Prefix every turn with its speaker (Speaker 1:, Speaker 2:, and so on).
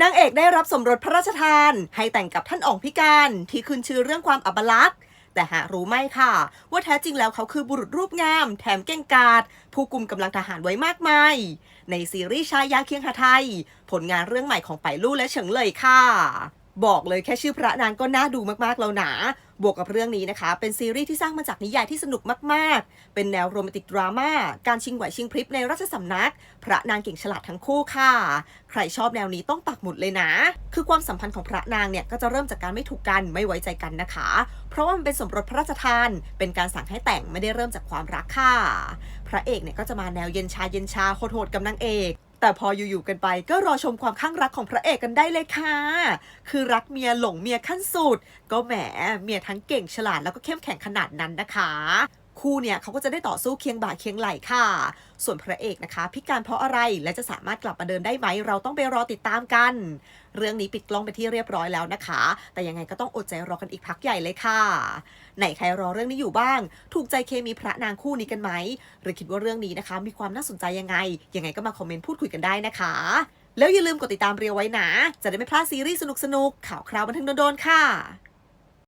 Speaker 1: นางเอกได้รับสมรสพระราชทาน ให้แต่งกับท่านอ่องพิการที่ขึ้นชื่อเรื่องความอับลักษณ์แต่หารู้ไหมค่ะ ว่าแท้จริงแล้วเขาคือบุรุษรูปงาม แถมเก่งกาจผู้กุมกำลังทหารไว้มากมาย ในซีรีส์ชายาเคียงหาไทย ผลงานเรื่องใหม่ของไปลู่และเฉิงเลยค่ะ บอกเลยแค่ชื่อพระนางก็น่าดูมากๆแล้วนะบวกกับเรื่องนี้นะคะ เป็นซีรีส์ที่สร้างมาจากนิยายที่สนุกมากๆ เป็นแนวโรแมนติกดราม่า การชิงไหวชิงพริบในราชสำนัก พระนางเก่งฉลาดทั้งคู่ค่ะ ใครชอบแนวนี้ต้องปักหมุดเลยนะ คือความสัมพันธ์ของพระนางเนี่ยก็จะเริ่มจากการไม่ถูกกันไม่ไว้ใจกันนะคะ เพราะว่ามันเป็นสมรสพระราชทาน เป็นการสั่งให้แต่งไม่ได้เริ่มจากความรักค่ะ พระเอกเนี่ยก็จะมาแนวเย็นชาเย็นชาโหดๆกับนางเอก แต่พออยู่ๆกันไปก็รอชมความข้างรักของพระเอกกันได้เลยค่ะ คือรักเมียหลงเมียขั้นสุด ก็แหมเมียทั้งเก่งฉลาดแล้วก็เข้มแข็งขนาดนั้นนะคะ คู่เนี่ยเขาก็จะได้ต่อสู้เคียงบ่าเคียงไหล่ค่ะ ส่วนพระเอกนะคะ พิการเพราะอะไรและจะสามารถกลับมาเดินได้ไหม เราต้องไปรอติดตามกัน เรื่องนี้ปิดกล้องไปที่เรียบร้อยแล้วนะคะ แต่ยังไงก็ต้องอดใจรอกันอีกพักใหญ่เลยค่ะ ไหนใครรอเรื่องนี้อยู่บ้าง ถูกใจเคมีพระนางคู่นี้กันไหม หรือคิดว่าเรื่องนี้นะคะ มีความน่าสนใจยังไง ยังไงก็มาคอมเมนต์พูดคุยกันได้นะคะ แล้วอย่าลืมกดติดตามเรียวไว้นะ จะได้ไม่พลาดซีรีส์สนุกๆข่าวคราวบันเทิงโดนๆค่ะ